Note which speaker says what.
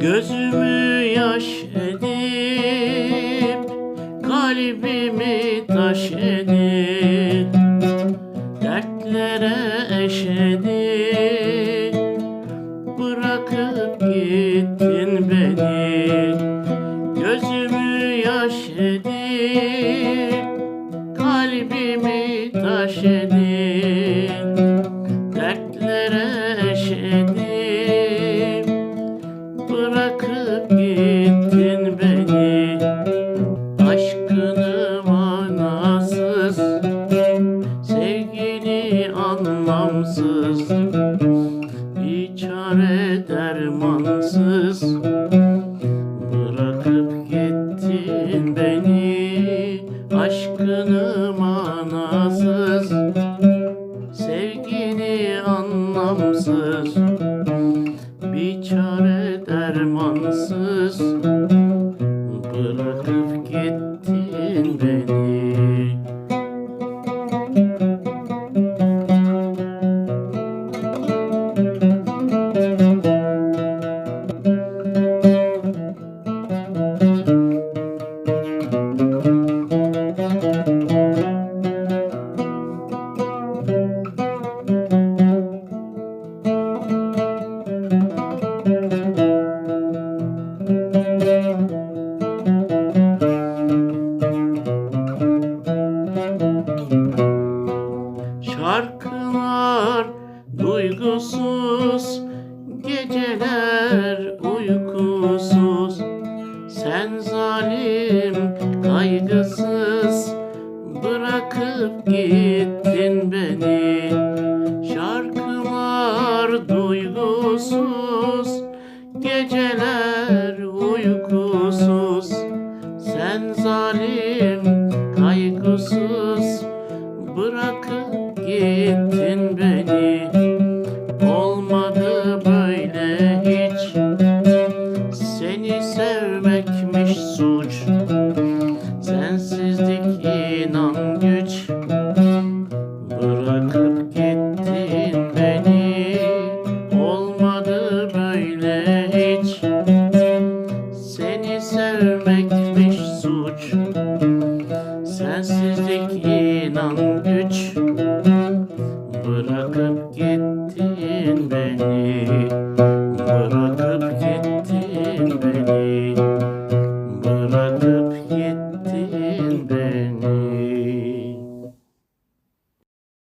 Speaker 1: Gözümü yaş edip kalbimi taş edip gözümü yaş Kalbimi taş Dertlere eş Bırakıp gittin beni. Aşkını manasız Sevgini anlamsız Bir çare dermansız. Aşkını manasız Sevgini anlamsız. Bir çare Geceler uykusuz. Sen zalim kaygısız Bırakıp gittin beni. Şarkılar duygusuz Geceler uykusuz. Sen zalim kaygısız Bırakıp gittin beni Sensizlik inan.